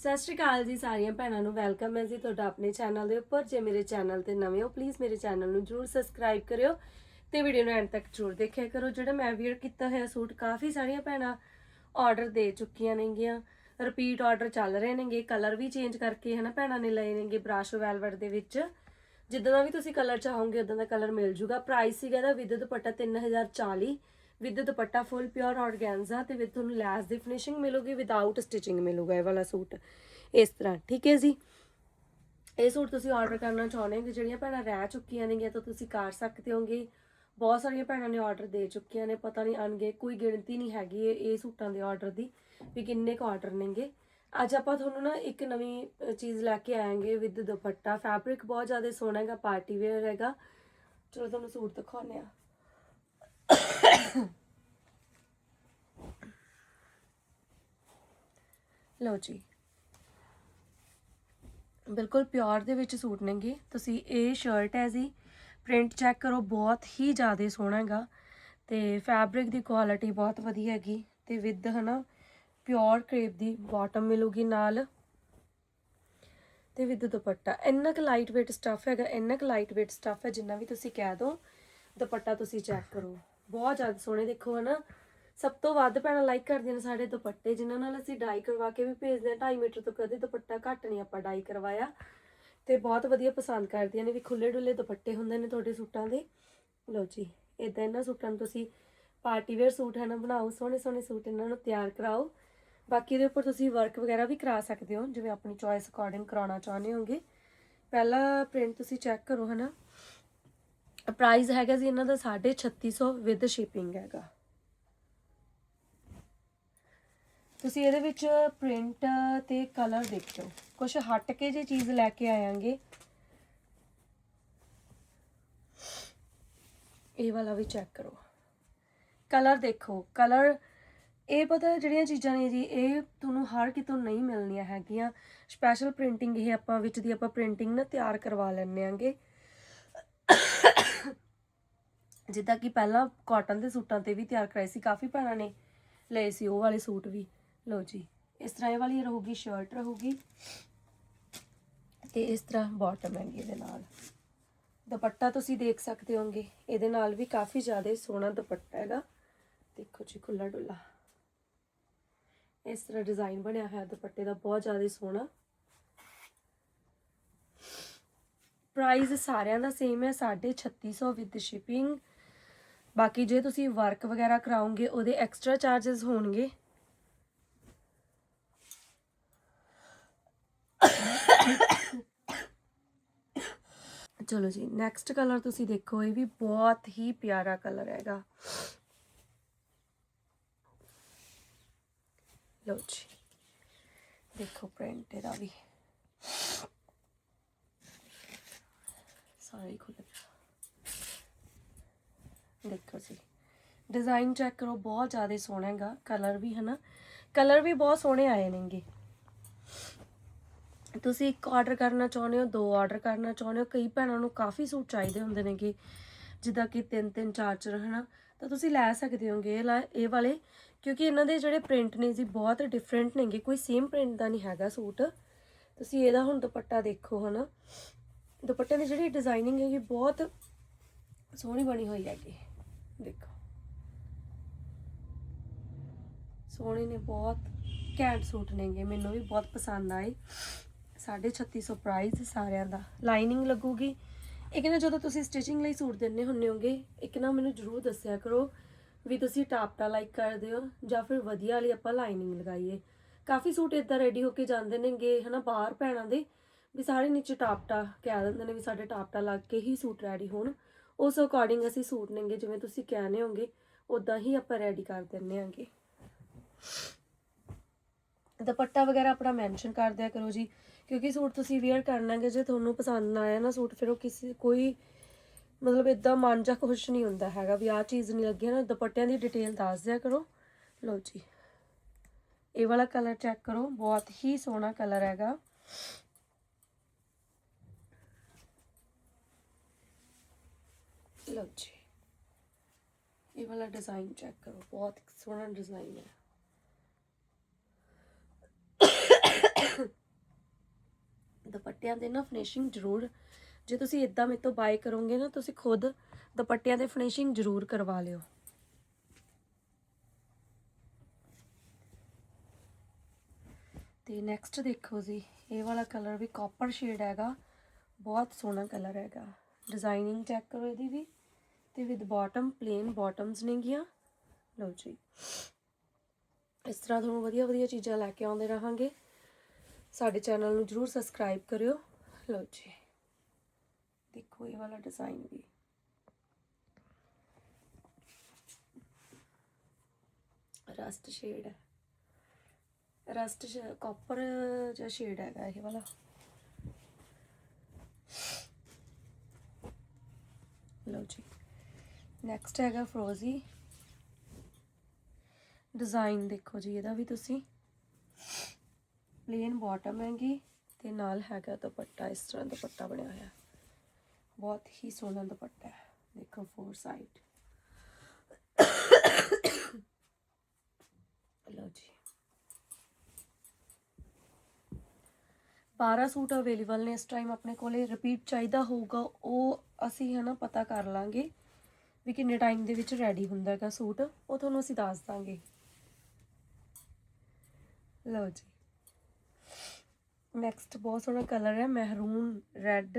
ਸਤਿ ਸ਼੍ਰੀ ਅਕਾਲ ਜੀ ਸਾਰੀਆਂ ਭੈਣਾਂ ਨੂੰ ਵੈਲਕਮ ਹੈ ਜੀ ਤੁਹਾਡਾ ਆਪਣੇ ਚੈਨਲ ਦੇ ਉੱਪਰ। ਜੇ ਮੇਰੇ ਚੈਨਲ ਤੇ ਨਵੇਂ ਹੋ ਪਲੀਜ਼ ਮੇਰੇ ਚੈਨਲ ਨੂੰ ਜਰੂਰ ਸਬਸਕ੍ਰਾਈਬ ਕਰਿਓ ਤੇ ਵੀਡੀਓ ਨੂੰ ਐਂਡ ਤੱਕ ਜਰੂਰ ਦੇਖਿਆ ਕਰੋ। ਜਿਹੜਾ ਮੈਂ ਵੀਅਰ ਕੀਤਾ ਹੋਇਆ ਸੂਟ, ਕਾਫੀ ਸਾਰੀਆਂ ਭੈਣਾਂ ਆਰਡਰ ਦੇ ਚੁੱਕੀਆਂ ਨੇਗੀਆਂ। ਰਿਪੀਟ ਆਰਡਰ ਚੱਲ ਰਹੇ ਨੇਗੇ ਕਲਰ ਵੀ ਚੇਂਜ ਕਰਕੇ ਹਨਾ ਭੈਣਾਂ ਨੇ ਲਏ ਨੇਗੇ ਬ੍ਰਾਸ਼ੋ ਵੈਲਵਟ ਦੇ ਵਿੱਚ। ਜਿੱਦਾਂ ਦਾ ਵੀ ਤੁਸੀਂ ਕਲਰ ਚਾਹੋਗੇ ਉਦਾਂ ਦਾ ਕਲਰ ਮਿਲ ਜੂਗਾ। ਪ੍ਰਾਈਸ ਸੀਗਾ ਦਾ with dupatta 3040 with dupatta full pure organza ਤੇ ਵਿਦ ਤੁਹਾਨੂੰ ਲੈਸ ਦੀ ਫਿਨਿਸ਼ਿੰਗ ਮਿਲੂਗੀ ਵਿਦਆਊਟ ਸਟਿਚਿੰਗ ਮਿਲੂਗਾ ਇਹ ਵਾਲਾ ਸੂਟ। ਇਸ ਤਰ੍ਹਾਂ, ਠੀਕ ਹੈ ਜੀ? ਇਹ ਸੂਟ ਤੁਸੀਂ ਆਰਡਰ ਕਰਨਾ ਚਾਹੁੰਦੇ ਹੋ ਕਿ ਜਿਹੜੀਆਂ ਭੈਣਾਂ ਰਹਿ ਚੁੱਕੀਆਂ ਨੇਗੀਆਂ ਤਾਂ ਤੁਸੀਂ ਕਰ ਸਕਦੇ ਹੋਗੇ। ਬਹੁਤ ਸਾਰੀਆਂ ਭੈਣਾਂ ਨੇ ਆਰਡਰ ਦੇ ਚੁੱਕੀਆਂ ਨੇ, ਪਤਾ ਨਹੀਂ ਅਣਗੇ, ਕੋਈ ਗਿਣਤੀ ਨਹੀਂ ਹੈਗੀ ਇਹ ਇਹ ਸੂਟਾਂ ਦੇ ਆਰਡਰ ਦੀ ਵੀ ਕਿੰਨੇ ਕੁ ਆਰਡਰ ਨੇਗੇ। ਅੱਜ ਆਪਾਂ ਤੁਹਾਨੂੰ ਨਾ ਇੱਕ ਨਵੀਂ ਚੀਜ਼ ਲੈ ਕੇ ਆਏਗੇ ਵਿਦ ਦੁਪੱਟਾ ਫੈਬਰਿਕ ਬਹੁਤ ਜ਼ਿਆਦਾ ਸੋਹਣਾ ਹੈਗਾ ਪਾਰਟੀ ਵੇਅਰ ਹੈਗਾ। ਚਲੋ ਤੁਹਾਨੂੰ ਸੂਟ ਦਿਖਾਉਂਦੇ ਆ ਲਓ ਜੀ। ਬਿਲਕੁਲ ਪਿਓਰ ਦੇ ਵਿੱਚ ਸੂਟ ਨੇਗੇ। ਤੁਸੀਂ ਇਹ ਸ਼ਰਟ ਹੈ ਜੀ ਪ੍ਰਿੰਟ ਚੈੱਕ ਕਰੋ, ਬਹੁਤ ਹੀ ਜ਼ਿਆਦਾ ਸੋਹਣਾ ਹੈਗਾ। ਤੇ ਫੈਬਰਿਕ ਦੀ ਕੁਆਲਿਟੀ ਬਹੁਤ ਵਧੀਆ ਹੈਗੀ। ਤੇ ਵਿਦ ਹਨਾ ਪਿਓਰ ਕ੍ਰੇਪ ਦੀ ਬਾਟਮ ਮਿਲੂਗੀ ਨਾਲ। ਤੇ ਵਿਦ ਦੁਪੱਟਾ। ਇੰਨਾ ਕੁ ਲਾਈਟ weight ਸਟੱਫ ਹੈਗਾ, ਇੰਨਾ ਕੁ ਲਾਈਟ weight ਸਟੱਫ ਹੈ ਜਿੰਨਾ ਵੀ ਤੁਸੀਂ ਕਹਿ ਦੋ, ਦੁਪੱਟਾ ਤੁਸੀਂ ਚੈੱਕ ਕਰੋ। ਬਹੁਤ ਜ਼ਿਆਦਾ ਸੋਹਣੇ ਦੇਖੋ ਹਨਾ। ਸਭ ਤੋਂ ਵੱਧ ਭੈਣਾਂ ਲਾਈਕ ਕਰਦੀਆਂ ਨੇ ਸਾਡੇ ਦੁਪੱਟੇ, ਜਿਨ੍ਹਾਂ ਨਾਲ ਅਸੀਂ ਡਾਈ ਕਰਵਾ ਕੇ ਵੀ ਭੇਜਦੇ ਹਾਂ। 2.5 ਮੀਟਰ ਤੋਂ ਕਦੇ ਦੁਪੱਟਾ ਘੱਟ ਨਹੀਂ ਆਪਾਂ ਡਾਈ ਕਰਵਾਇਆ। ਤੇ ਬਹੁਤ ਵਧੀਆ ਪਸੰਦ ਕਰਦੀਆਂ ਨੇ ਵੀ ਖੁੱਲੇ ਡੁੱਲੇ ਦੁਪੱਟੇ ਹੁੰਦੇ ਨੇ ਤੁਹਾਡੇ ਸੂਟਾਂ ਦੇ। ਲਓ ਜੀ ਇਦਾਂ ਇਹਨਾਂ ਸੂਟਾਂ ਨੂੰ ਤੁਸੀਂ ਪਾਰਟੀ ਵੇਅਰ ਸੂਟ ਹੈ ਨਾ, ਬਣਾਓ ਸੋਹਣੇ ਸੋਹਣੇ ਸੂਟ ਇਹਨਾਂ ਨੂੰ ਤਿਆਰ ਕਰਾਓ। ਬਾਕੀ ਦੇ ਉੱਪਰ ਤੁਸੀਂ ਵਰਕ ਵਗੈਰਾ ਵੀ ਕਰਾ ਸਕਦੇ ਹੋ, ਜਿਵੇਂ ਆਪਣੀ ਚੋਇਸ ਅਕੋਰਡਿੰਗ ਕਰਾਉਣਾ ਚਾਹੁੰਦੇ ਹੋਗੇ। ਪਹਿਲਾ ਪ੍ਰਿੰਟ ਤੁਸੀਂ ਚੈੱਕ ਕਰੋ ਹਨਾ। ਪ੍ਰਾਈਸ ਹੈਗਾ ਜੀ ਇਹਨਾਂ ਦਾ 3650 ਵਿਦ ਸ਼ਿਪਿੰਗ ਹੈਗਾ। ਤੁਸੀਂ ਇਹਦੇ ਵਿੱਚ ਪ੍ਰਿੰਟ ਤੇ ਕਲਰ ਦੇਖਿਓ। ਕੁਝ ਹਟ ਕੇ ਜੇ ਚੀਜ਼ ਲੈ ਕੇ ਆਵਾਂਗੇ ਇਹ ਵਾਲਾ ਵੀ ਚੈੱਕ ਕਰੋ। ਕਲਰ ਦੇਖੋ। ਕਲਰ ਇਹ ਪਤਾ ਜਿਹੜੀਆਂ ਚੀਜ਼ਾਂ ਨੇ ਜੀ, ਇਹ ਤੁਹਾਨੂੰ ਹਰ ਕਿਤੋਂ ਨਹੀਂ ਮਿਲਣੀਆਂ ਹੈਗੀਆਂ। ਸਪੈਸ਼ਲ ਪ੍ਰਿੰਟਿੰਗ ਇਹ ਆਪਾਂ ਵਿੱਚ ਦੀ ਆਪਾਂ ਪ੍ਰਿੰਟਿੰਗ ਨਾ ਤਿਆਰ ਕਰਵਾ ਲੈਣੇ ਆਂਗੇ। ਜਿੱਦਾਂ ਕਿ ਪਹਿਲਾਂ ਕਾਟਨ ਦੇ ਸੂਟਾਂ ਤੇ ਵੀ ਤਿਆਰ ਕਰਾਏ ਸੀ, ਕਾਫੀ ਭੈਣਾਂ ਨੇ ਲਏ ਸੀ ਉਹ ਵਾਲੇ ਸੂਟ ਵੀ। ਲਓ ਜੀ, ਇਸ ਤਰ੍ਹਾਂ ਇਹ ਵਾਲੀ ਰਹੂਗੀ ਸ਼ਰਟ ਰਹੂਗੀ। ਤੇ ਇਸ ਤਰ੍ਹਾਂ ਬਾਟਮ ਹੈਗੀ ਇਹਦੇ ਨਾਲ। ਦੁਪੱਟਾ ਤੁਸੀਂ ਦੇਖ ਸਕਦੇ ਹੋਗੇ ਇਹਦੇ ਨਾਲ ਵੀ ਕਾਫੀ ਜ਼ਿਆਦਾ ਸੋਹਣਾ ਦੁਪੱਟਾ ਹੈਗਾ। ਦੇਖੋ ਜੀ ਖੁੱਲਾ ਡੁੱਲਾ ਇਸ ਤਰ੍ਹਾਂ ਡਿਜ਼ਾਈਨ ਬਣਿਆ ਹੋਇਆ ਦੁਪੱਟੇ ਦਾ, ਬਹੁਤ ਜ਼ਿਆਦਾ ਸੋਹਣਾ। ਪ੍ਰਾਈਸ ਸਾਰਿਆਂ ਦਾ ਸੇਮ ਹੈ 3650 ਵਿਦ ਸ਼ਿਪਿੰਗ ਬਾਕੀ ਜੇ ਤੁਸੀਂ ਵਰਕ ਵਗੈਰਾ ਕਰਾਉਂਗੇ ਉਹਦੇ ਐਕਸਟਰਾ ਚਾਰजेस ਹੋਣਗੇ। ਚਲੋ ਜੀ ਨੈਕਸਟ ਕਲਰ ਤੁਸੀਂ ਦੇਖੋ, ਇਹ ਵੀ ਬਹੁਤ ਹੀ ਪਿਆਰਾ ਕਲਰ ਹੈਗਾ। ਲਓ ਜੀ, ਦੇਖੋ ਪ੍ਰਿੰਟ ਇਹਦਾ ਵੀ। ਸਾਰੇ ਖੁੱਲ ਦੇਖੋ ਜੀ। ਡਿਜ਼ਾਈਨ ਚੈੱਕ ਕਰੋ, ਬਹੁਤ ਜ਼ਿਆਦਾ ਸੋਹਣਾ ਹੈਗਾ। ਕਲਰ ਵੀ ਹਨਾ। ਕਲਰ ਵੀ ਬਹੁਤ ਸੋਹਣੇ ਆਏ ਨੇਗੇ। ਤੁਸੀਂ ਇੱਕ ਆਰਡਰ ਕਰਨਾ ਚਾਹੁੰਦੇ ਹੋ, ਦੋ ਆਰਡਰ ਕਰਨਾ ਚਾਹੁੰਦੇ ਹੋ। ਕਈ ਭੈਣਾਂ ਨੂੰ ਕਾਫੀ ਸੂਟ ਚਾਹੀਦੇ ਹੁੰਦੇ ਨੇਗੇ। ਜਿੱਦਾਂ ਕਿ ਤਿੰਨ ਤਿੰਨ, ਚਾਰ ਚਾਰ, ਹਨਾ। ਤਾਂ ਤੁਸੀਂ ਲੈ ਸਕਦੇ ਹੋਗੇ ਇਹ ਲਾ- ਇਹ ਵਾਲੇ। ਕਿਉਂਕਿ ਇਹਨਾਂ ਦੇ ਜਿਹੜੇ ਪ੍ਰਿੰਟ ਨੇ ਜੀ, ਬਹੁਤ ਡਿਫਰੈਂਟ ਨੇਗੇ। ਕੋਈ ਸੇਮ ਪ੍ਰਿੰਟ ਦਾ ਨਹੀਂ ਹੈਗਾ ਸੂਟ। ਤੁਸੀਂ ਇਹਦਾ ਹੁਣ ਦੁਪੱਟਾ ਦੇਖੋ, ਹਨਾ। ਦੁਪੱਟੇ ਦੀ ਜਿਹੜੀ ਡਿਜ਼ਾਈਨਿੰਗ ਹੈਗੀ, ਬਹੁਤ ਸੋਹਣੀ ਬਣੀ ਹੋਈ ਹੈਗੀ। ਦੇਖੋ। ਸੋਹਣੇ ਨੇ, ਬਹੁਤ ਘੈਂਟ ਸੂਟ ਨੇਗੇ, ਮੈਨੂੰ ਵੀ ਬਹੁਤ ਪਸੰਦ ਆਏ। 3650 ਪ੍ਰਾਈਸ ਸਾਰਿਆਂ ਦਾ। ਲਾਈਨਿੰਗ ਲੱਗੂਗੀ। ਇੱਕ ਨਾ ਜਦੋਂ ਤੁਸੀਂ ਸਟਿਚਿੰਗ ਲਈ ਸੂਟ ਦਿੰਨੇ ਹੁੰਨੇ ਹੋਗੇ, ਇੱਕ ਨਾ ਮੈਨੂੰ ਜਰੂਰ ਦੱਸਿਆ ਕਰੋ ਵੀ ਤੁਸੀਂ ਟਾਪਟਾ ਲਾਈਕ ਕਰਦੇ ਹੋ ਜਾਂ ਫਿਰ ਵਧੀਆ ਵਾਲੀ ਆਪਾਂ ਲਾਈਨਿੰਗ ਲਗਾਈਏ। ਕਾਫੀ ਸੂਟ ਇਦਾਂ ਰੈਡੀ ਹੋ ਕੇ ਜਾਂਦੇ ਨੇਗੇ, ਹਨਾ, ਬਾਹਰ ਭੈਣਾਂ ਦੇ, ਵੀ ਸਾਰੇ ਨੀਚੇ ਟਾਪਟਾ ਕਹਿ ਦਿੰਦੇ ਨੇ ਵੀ ਸਾਡੇ ਟਾਪਟਾ ਲੱਗ ਕੇ ਹੀ ਸੂਟ ਰੈਡੀ ਹੋਣ। ਉਸ ਅਕੋਰਡਿੰਗ ਅਸੀਂ ਸੂਟ ਨੇਗੇ, ਜਿਵੇਂ ਤੁਸੀਂ ਕਹਿੰਦੇ ਹੋਗੇ ਉਦਾਂ ਹੀ ਆਪਾਂ ਰੈਡੀ ਕਰ ਦਿੰਨੇ ਆਂਗੇ। ਦੁਪੱਟਾ ਵਗੈਰਾ ਆਪਣਾ ਮੈਂਸ਼ਨ ਕਰ ਦਿਆ ਕਰੋ ਜੀ, ਕਿਉਂਕਿ ਸੂਟ ਤੁਸੀਂ ਵੇਅਰ ਕਰਨਾਗੇ ਜੇ ਤੁਹਾਨੂੰ ਪਸੰਦ ਨਾ ਆਇਆ ਨਾ ਸੂਟ, ਫਿਰ ਉਹ ਕਿਸੇ, ਕੋਈ ਮਤਲਬ ਇਦਾਂ ਮਨ ਜਾ ਖੁਸ਼ ਨਹੀਂ ਹੁੰਦਾ ਹੈਗਾ ਵੀ ਆਹ ਚੀਜ਼ ਨਹੀਂ ਲੱਗੀ ਨਾ, ਦੁਪੱਟਿਆਂ ਦੀ ਡਿਟੇਲ ਦੱਸ ਦਿਆ ਕਰੋ। ਲਓ ਜੀ, ਇਹ ਵਾਲਾ ਕਲਰ ਚੈੱਕ ਕਰੋ, ਬਹੁਤ ਹੀ ਸੋਹਣਾ ਕਲਰ ਹੈਗਾ। ਲਓ ਜੀ। ਇਹ ਵਾਲਾ ਡਿਜ਼ਾਈਨ ਚੈੱਕ ਕਰੋ, ਬਹੁਤ ਸੋਹਣਾ ਡਿਜ਼ਾਈਨ ਹੈ। ਦੁਪੱਟਿਆਂ ਦੇ ਨਾ ਫਿਨਿਸ਼ਿੰਗ ਜ਼ਰੂਰ, ਜੇ ਤੁਸੀਂ ਇਦਾਂ ਮੇਰੇ ਤੋਂ ਬਾਏ ਕਰੋਗੇ ਨਾ, ਤੁਸੀਂ ਖੁਦ ਦੁਪੱਟਿਆਂ ਦੇ ਫਿਨਿਸ਼ਿੰਗ ਜ਼ਰੂਰ ਕਰਵਾ ਲਿਓ। ਤੇ ਨੈਕਸਟ ਦੇਖੋ ਜੀ, ਇਹ ਵਾਲਾ ਕਲਰ ਵੀ ਕਾਪਰ ਸ਼ੇਡ ਹੈਗਾ, ਬਹੁਤ ਸੋਹਣਾ ਕਲਰ ਹੈਗਾ। ਡਿਜ਼ਾਈਨਿੰਗ ਚੈੱਕ ਕਰੋ ਇਹਦੀ ਵੀ। ਤੇ ਵਿਦ ਬਾਟਮ ਪਲੇਨ ਬਾਟਮਸ ਨੇਗੀਆਂ ਲਓ ਜੀ। ਇਸ ਤਰ੍ਹਾਂ ਤੁਹਾਨੂੰ ਵਧੀਆ ਵਧੀਆ ਚੀਜ਼ਾਂ ਲੈ ਕੇ ਆਉਂਦੇ ਰਹਾਂਗੇ। ਸਾਡੇ ਚੈਨਲ ਨੂੰ ਜਰੂਰ ਸਬਸਕ੍ਰਾਈਬ ਕਰਿਓ। ਲਓ ਜੀ। ਦੇਖੋ ਇਹ ਵਾਲਾ ਡਿਜ਼ਾਈਨ ਵੀ। ਰਸਟ ਸ਼ੇਡ ਹੈ। ਰਸਟ ਕਾਪਰ ਜਿਹਾ ਸ਼ੇਡ ਹੈਗਾ ਇਹ ਵਾਲਾ। ਲਓ ਜੀ। ਨੈਕਸਟ ਹੈਗਾ ਫਰੋਜ਼ੀ ਡਿਜ਼ਾਈਨ ਦੇਖੋ ਜੀ, ਇਹਦਾ ਵੀ ਤੁਸੀਂ। ਪਲੇਨ ਬਾਟਮ ਹੈਗੀ ਤੇ ਨਾਲ ਹੈਗਾ ਦੁਪੱਟਾ, ਇਸ ਤਰ੍ਹਾਂ ਦੁਪੱਟਾ ਬਣਿਆ ਹੋਇਆ। ਬਹੁਤ ਹੀ ਸੋਹਣਾ ਦੁਪੱਟਾ ਹੈ। ਦੇਖੋ ਫੋਰ ਸਾਈਡ ਲਓ ਜੀ। 12 ਸੂਟ ਅਵੇਲੇਬਲ ਨੇ ਇਸ ਟਾਈਮ ਆਪਣੇ ਕੋਲੇ। ਰਿਪੀਟ ਚਾਹੀਦਾ ਹੋਊਗਾ, ਉਹ ਅਸੀਂ ਹਨਾ ਪਤਾ ਕਰ ਲਾਂਗੇ। ਵੀ ਕਿੰਨੇ ਟਾਈਮ ਦੇ ਵਿੱਚ ਰੈਡੀ ਹੁੰਦਾ ਹੈਗਾ ਸੂਟ, ਉਹ ਤੁਹਾਨੂੰ ਅਸੀਂ ਦੱਸ ਦਾਂਗੇ। ਲਓ ਜੀ। ਨੈਕਸਟ ਬਹੁਤ ਸੋਹਣਾ ਕਲਰ ਹੈ ਮਹਿਰੂਨ ਰੈੱਡ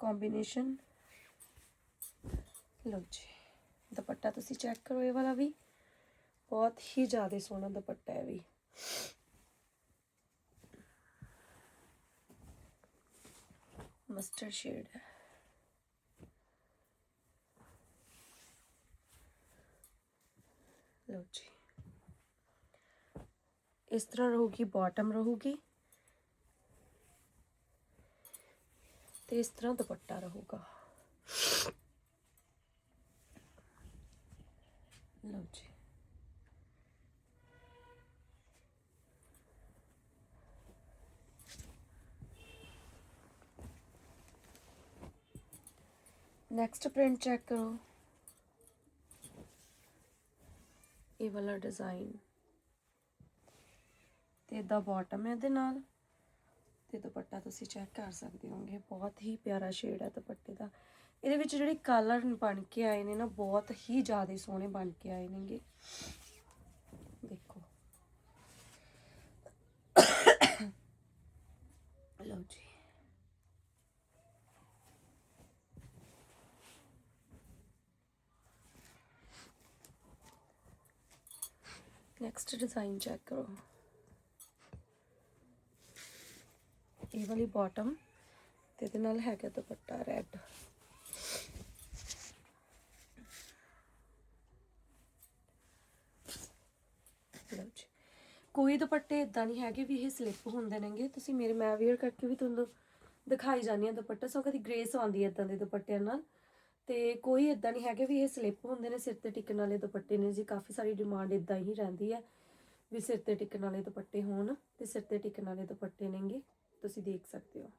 ਕੰਬੀਨੇਸ਼ਨ ਲਓ ਜੀ, ਦੁਪੱਟਾ ਤੁਸੀਂ ਚੈੱਕ ਕਰੋ ਇਹ ਵਾਲਾ ਵੀ। ਬਹੁਤ ਹੀ ਜ਼ਿਆਦਾ ਸੋਹਣਾ ਦੁਪੱਟਾ ਹੈ ਵੀ। ਮਸਟਰਡ ਸ਼ੇਡ ਹੈ ਲਓ ਜੀ ਇਸ ਤਰ੍ਹਾਂ ਰਹੂਗੀ ਬਾਟਮ ਰਹੂਗੀ ਤੇ ਇਸ ਤਰ੍ਹਾਂ ਦੁਪੱਟਾ ਰਹੂਗਾ ਲਓ ਜੀ ਨੈਕਸਟ ਪ੍ਰਿੰਟ ਚੈੱਕ ਕਰੋ ਇਹ ਵਾਲਾ ਡਿਜ਼ਾਈਨ ਤੇ ਇਹਦਾ ਬਾਟਮ ਹੈ ਇਹਦੇ ਨਾਲ। ਤੇ ਦੁਪੱਟਾ ਤੁਸੀਂ ਚੈੱਕ ਕਰ ਸਕਦੇ ਹੋਗੇ ਬਹੁਤ ਹੀ ਪਿਆਰਾ ਸ਼ੇਡ ਹੈ ਦੁਪੱਟੇ ਦਾ। ਇਹਦੇ ਵਿੱਚ ਜਿਹੜੇ ਕਲਰ ਬਣ ਕੇ ਆਏ ਨੇ ਨਾ, ਬਹੁਤ ਹੀ ਜ਼ਿਆਦਾ ਸੋਹਣੇ ਬਣ ਕੇ ਆਏ ਨੇਗੇ। ਦੇਖੋ। ਲਓ ਜੀ। ਨੈਕਸਟ ਡਿਜ਼ਾਈਨ ਚੈੱਕ ਕਰੋ। ਇਹ ਵਾਲੀ ਬਾਟਮ ਤੇ ਇਹਦੇ ਨਾਲ ਹੈਗਾ ਦੁਪੱਟਾ ਰੈੱਡ ਲਓ ਜੀ। ਕੋਈ ਦੁਪੱਟੇ ਇਦਾਂ ਨਹੀਂ ਹੈਗੇ ਵੀ ਇਹ ਸਲਿੱਪ ਹੁੰਦੇ ਨੇਗੇ। ਤੁਸੀਂ ਮੇਰੇ ਮੈਂ ਵੇਅਰ ਕਰਕੇ ਵੀ ਤੁਹਾਨੂੰ ਦਿਖਾਈ ਜਾਂਦੀ ਆ ਦੁਪੱਟਾ। ਸੋ ਕਦੀ ਗ੍ਰੇਸ ਆਉਂਦੀ ਹੈ ਇਦਾਂ ਦੇ ਦੁਪੱਟਿਆਂ ਨਾਲ। ਤੇ ਕੋਈ ਇਦਾਂ ਨਹੀਂ ਹੈਗੇ ਵੀ ਇਹ ਸਲਿੱਪ ਹੁੰਦੇ ਨੇ, ਸਿਰ ਤੇ ਟਿਕਣ ਵਾਲੇ ਦੁਪੱਟੇ ਨੇ ਜੀ। ਕਾਫੀ ਸਾਰੀ ਡਿਮਾਂਡ ਇਦਾਂ ਹੀ ਰਹਿੰਦੀ ਹੈ ਵੀ ਸਿਰ ਤੇ ਟਿਕਣ ਵਾਲੇ ਦੁਪੱਟੇ ਹੋਣ ਤੇ ਸਿਰ ਤੇ ਟਿਕਣ ਵਾਲੇ ਦੁਪੱਟੇ ਨੇਗੇ। ਤੁਸੀਂ ਦੇਖ ਸਕਦੇ ਹੋ।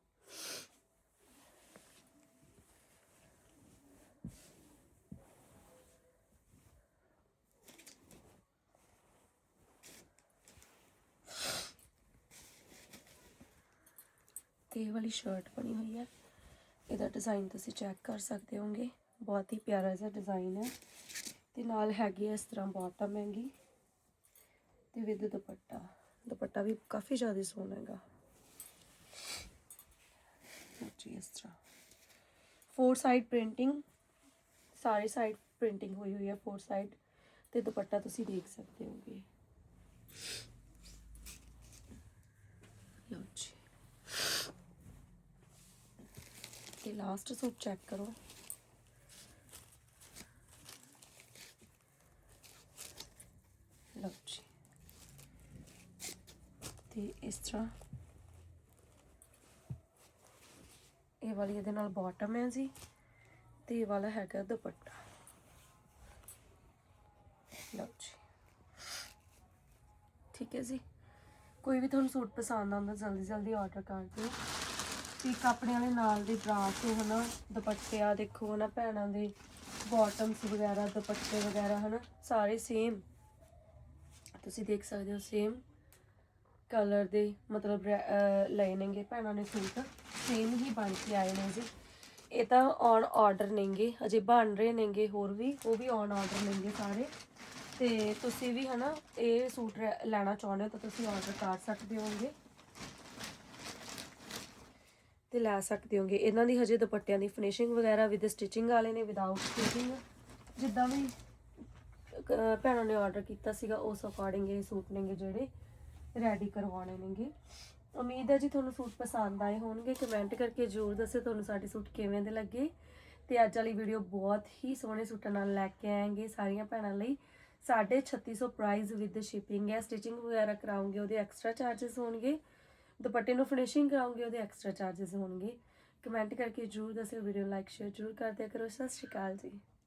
ਤੇ ਇਹ ਵਾਲੀ ਸ਼ਰਟ ਬਣੀ ਹੋਈ ਹੈ। ਇਹਦਾ ਡਿਜ਼ਾਈਨ ਤੁਸੀਂ ਚੈੱਕ ਕਰ ਸਕਦੇ ਹੋਗੇ ਬਹੁਤ ਹੀ ਪਿਆਰਾ ਜਿਹਾ ਡਿਜ਼ਾਈਨ ਹੈ। ਤੇ ਨਾਲ ਹੈਗੀ ਹੈ ਇਸ ਤਰ੍ਹਾਂ ਬਾਟਮ ਹੈਗੀ ਤੇ ਵਿਦ ਦੁਪੱਟਾ। ਦੁਪੱਟਾ ਵੀ ਕਾਫੀ ਜ਼ਿਆਦਾ ਸੋਹਣਾ ਹੈਗਾ। ਜੀ ਇਸ ਤਰ੍ਹਾਂ। ਫੋਰ ਸਾਈਡ ਪ੍ਰਿੰਟਿੰਗ ਸਾਰੇ ਸਾਈਡ ਪ੍ਰਿੰਟਿੰਗ ਹੋਈ ਹੋਈ ਹੈ ਫੋਰ ਸਾਈਡ ਤੇ ਦੁਪੱਟਾ ਤੁਸੀਂ ਦੇਖ ਸਕਦੇ ਹੋਗੇ। ਲਓ ਜੀ। ਤੇ ਲਾਸਟ ਸੂਟ ਚੈੱਕ ਕਰੋ। ਲਓ ਜੀ। ਤੇ ਇਸ ਤਰ੍ਹਾਂ ਇਹ ਵਾਲੀ ਇਹਦੇ ਨਾਲ ਬਾਟਮ ਹੈ ਜੀ, ਤੇ ਇਹ ਵਾਲਾ ਹੈਗਾ ਦੁਪੱਟਾ। ਲਓ ਜੀ। ਠੀਕ ਹੈ ਜੀ। ਕੋਈ ਵੀ ਤੁਹਾਨੂੰ ਸੂਟ ਪਸੰਦ ਆਉਂਦਾ, ਜਲਦੀ ਜਲਦੀ ਆਰਡਰ ਕਰ ਦਿਓ। ਪਿਕ ਕੱਪੜਿਆਂ ਵਾਲੇ ਨਾਲ ਦੇ ਬਰਾ ਤੋਂ ਹਨਾ, ਦੁਪੱਟੇ ਆ ਦੇਖੋ ਹਨਾ, ਭੈਣਾਂ ਦੇ ਬਾਟਮਸ ਵਗੈਰਾ, ਦੁਪੱਟੇ ਵਗੈਰਾ ਹਨਾ, ਸਾਰੇ ਸੇਮ ਤੁਸੀਂ ਦੇਖ ਸਕਦੇ ਹੋ ਸੇਮ ਕਲਰ ਦੇ ਮਤਲਬ ਰੈ- ਅਹ ਭੈਣਾਂ ਨੇ ਸੂਟ। ਸੇਮ ਹੀ ਬਣ ਕੇ ਆਏ ਨੇ ਜੀ। ਇਹ ਤਾਂ ਔਨ ਆਰਡਰ ਨੇਗੇ, ਅਜੇ ਬਣ ਰਹੇ ਨੇਗੇ ਹੋਰ ਵੀ, ਉਹ ਵੀ ਔਨ ਆਰਡਰ ਨੇਗੇ ਸਾਰੇ। ਤੇ ਤੁਸੀਂ ਵੀ ਹਨਾ, ਇਹ ਸੂਟ ਲੈਣਾ ਚਾਹੁੰਦੇ ਹੋ ਤਾਂ ਤੁਸੀਂ ਆਰਡਰ ਕਰ ਸਕਦੇ ਹੋਗੇ ਤੇ ਲੈ ਸਕਦੇ ਹੋਗੇ ਇਹਨਾਂ ਦੀ ਹਜੇ ਦੁਪੱਟਿਆਂ ਦੀ ਫਿਨਿਸ਼ਿੰਗ ਵਗੈਰਾ ਵਿਦ ਸਟਿਚਿੰਗ ਵਾਲੇ ਨੇ ਵਿਦਆਊਟ ਸਟਿਚਿੰਗ ਜਿੱਦਾਂ ਵੀ ਭੈਣਾਂ ਨੇ ਆਰਡਰ ਕੀਤਾ ਸੀਗਾ, ਉਸ ਅਕੋਰਡਿੰਗ ਇਹ ਸੂਟ ਨੇਗੇ ਜਿਹੜੇ ਰੈਡੀ ਕਰਵਾਉਣੇ ਨੇਗੇ। ਉਮੀਦ ਹੈ ਜੀ ਤੁਹਾਨੂੰ ਸੂਟ ਪਸੰਦ ਆਏ ਹੋਣਗੇ। ਕਮੈਂਟ ਕਰਕੇ ਜ਼ਰੂਰ ਦੱਸਿਓ ਤੁਹਾਨੂੰ ਸਾਡੇ ਸੂਟ ਕਿਵੇਂ ਦੇ ਲੱਗੇ। ਤੇ ਅੱਜ ਵਾਲੀ ਵੀਡੀਓ ਬਹੁਤ ਹੀ ਸੋਹਣੇ ਸੂਟਾਂ ਨਾਲ ਲੈ ਕੇ ਆਏਗੇ ਸਾਰੀਆਂ ਭੈਣਾਂ ਲਈ। 3650 ਪ੍ਰਾਈਜ਼ ਵਿਦ ਸ਼ਿਪਿੰਗ ਹੈ। ਸਟਿਚਿੰਗ ਵਗੈਰਾ ਕਰਾਉਂਗੇ ਉਹਦੇ ਐਕਸਟਰਾ ਚਾਰजेस ਹੋਣਗੇ। ਦੁਪੱਟੇ ਨੂੰ ਫਿਨਿਸ਼ਿੰਗ ਕਰਾਉਂਗੇ ਉਹਦੇ ਐਕਸਟਰਾ ਚਾਰजेस ਹੋਣਗੇ। ਕਮੈਂਟ ਕਰਕੇ ਜ਼ਰੂਰ ਦੱਸਿਓ, ਵੀਡੀਓ ਲਾਈਕ ਸ਼ੇਅਰ ਜ਼ਰੂਰ ਕਰਦੇ ਕਰੋ। ਸਤਿ ਸ਼੍ਰੀ ਅਕਾਲ ਜੀ।